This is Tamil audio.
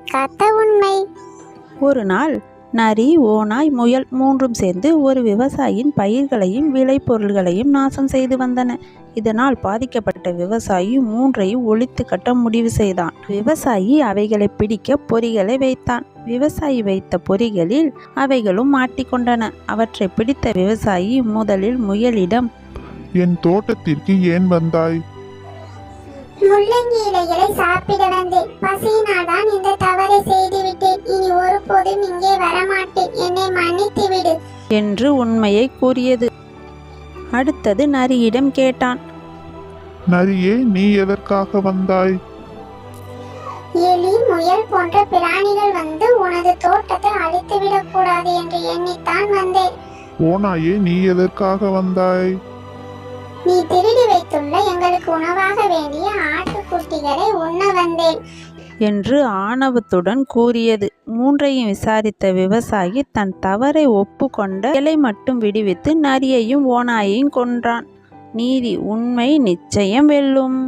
காத்த உண்மை. ஒரு நாள் நரி ஓநாய் முயல் மூன்றும் சேர்ந்து ஒரு விவசாயியின் பயிர்களையும் விளைபொருள்களையும் நாசம் செய்து வந்தன. இதனால் பாதிக்கப்பட்ட விவசாயி மூன்றையும் ஒழித்து கட்ட முடிவு செய்தான். விவசாயி அவைகளை பிடிக்க பொறிகளை வைத்தான். விவசாயி வைத்த பொறிகளில் அவைகளும் மாட்டிக்கொண்டன அவற்றை பிடித்த விவசாயி முதலில் முயலிடம் என் தோட்டத்திற்கு ஏன் வந்தாய்? முள்ளங்கி இலைகளை சாப்பிட வந்தேன். பசியினால் என்று உண்மையை கூறியது. அடுத்தது நரியிடம் கேட்டான். நரியே நீ எதற்காக வந்தாய்? எலி முயல் போன்ற பிராணிகள் வந்து உனது தோட்டத்தை அழித்து விடக்கூடாது என்று எண்ணித்தான் வந்தேன். ஓனாயே நீ எதற்காக வந்தாய்? நீ திருடி வைத்துள்ள எங்களுக்கு உணவாக வேண்டிய ஆட்டுக்குட்டிகளை உண்ண வந்தேன். என்று ஆணவத்துடன் கூறியது. மூன்றையும் விசாரித்த விவசாயி தன் தவறை ஒப்புக்கொண்ட இலை மட்டும் விடுவித்து நரியையும் ஓநாயையும் கொன்றான். நீதி உண்மை நிச்சயம் வெல்லும்.